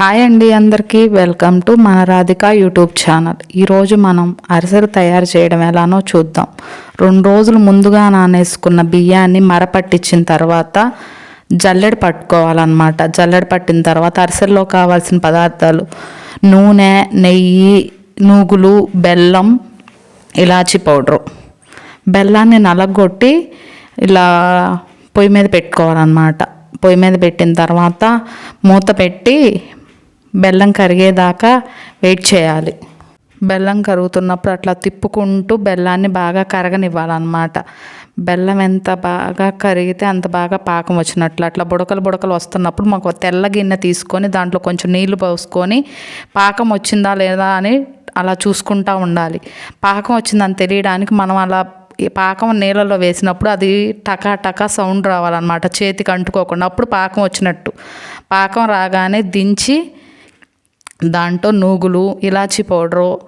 Hi అండి అందరికీ. Welcome to మన రాధిక యూట్యూబ్ ఛానల్. ఈరోజు మనం అరిసెలు తయారు చేయడం ఎలానో చూద్దాం. రెండు రోజులు ముందుగా నానేసుకున్న బియ్యాన్ని మరపట్టించిన తర్వాత జల్లెడ పట్టుకోవాలన్నమాట. జల్లెడ పట్టిన తర్వాత అరిసెల్లో కావాల్సిన పదార్థాలు నూనె నెయ్యి నూగులు బెల్లం ఇలాచి పౌడరు. బెల్లాన్ని నలగొట్టి ఇలా పొయ్యి మీద పెట్టుకోవాలన్నమాట. పొయ్యి మీద పెట్టిన తర్వాత మూత పెట్టి బెల్లం కరిగేదాకా వెయిట్ చేయాలి. బెల్లం కరుగుతున్నప్పుడు అట్లా తిప్పుకుంటూ బెల్లాన్ని బాగా కరగనివ్వాలన్నమాట. బెల్లం ఎంత బాగా కరిగితే అంత బాగా పాకం వచ్చినట్లు. అట్లా బుడకలు బుడకలు వస్తున్నప్పుడు మాకు తెల్ల గిన్నె తీసుకొని దాంట్లో కొంచెం నీళ్ళు పోసుకొని పాకం వచ్చిందా లేదా అని అలా చూసుకుంటూ ఉండాలి. పాకం వచ్చిందని తెలియడానికి మనం అలా ఈ పాకం నీళ్ళలో వేసినప్పుడు అది టకా టకా సౌండ్ రావాలన్నమాట. చేతికి అంటుకోకుండా అప్పుడు పాకం వచ్చినట్టు. పాకం రాగానే దించి దాంట్లో నూగులు ఇలాచి పౌడరు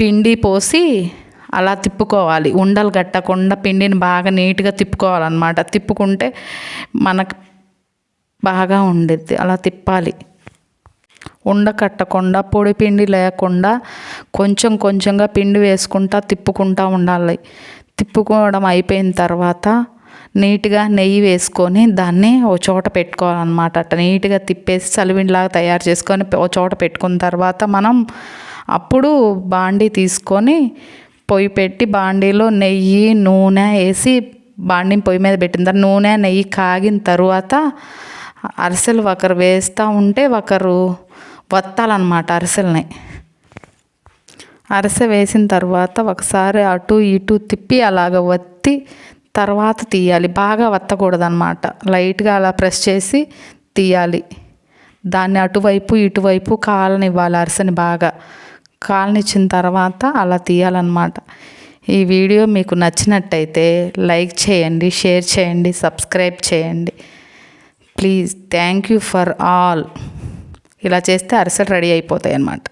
పిండి పోసి అలా తిప్పుకోవాలి. ఉండలు కట్టకుండా పిండిని బాగా నీట్గా తిప్పుకోవాలన్నమాట. తిప్పుకుంటే మనకు బాగా ఉండిద్ది. అలా తిప్పాలి. ఉండ కట్టకుండా పొడి పిండి లేకుండా కొంచెం కొంచెంగా పిండి వేసుకుంటా తిప్పుకుంటా ఉండాలి. తిప్పుకోవడం అయిపోయిన తర్వాత నీట్గా నెయ్యి వేసుకొని దాన్ని ఓ చోట పెట్టుకోవాలన్నమాట అట్ట. నీట్గా తిప్పేసి చలివిండిలాగా తయారు చేసుకొని ఓ చోట పెట్టుకున్న తర్వాత మనం అప్పుడు బాండీ తీసుకొని పొయ్యి పెట్టి బాండీలో నెయ్యి నూనె వేసి బాండీని పొయ్యి మీద పెట్టిన తర్వాత నూనె నెయ్యి కాగిన తర్వాత అరిసెలు ఒకరు వేస్తూ ఉంటే ఒకరు వత్తాలన్నమాట అరిసెల్ని. అరిసె వేసిన తర్వాత ఒకసారి అటు ఇటు తిప్పి అలాగ వత్తి తర్వాత తీయాలి. బాగా వత్తకూడదనమాట లైట్గా అలా ప్రెస్ చేసి తీయాలి. దాన్ని అటువైపు ఇటువైపు కాలనివ్వాలి అరిసెని బాగా. కాలనిచ్చిన తర్వాత అలా తీయాలన్నమాట. ఈ వీడియో మీకు నచ్చినట్టయితే లైక్ చేయండి షేర్ చేయండి సబ్స్క్రైబ్ చేయండి. Please thank you for all. ఇలా చేస్తే అరిసెలు రెడీ అయిపోతాయి అన్నమాట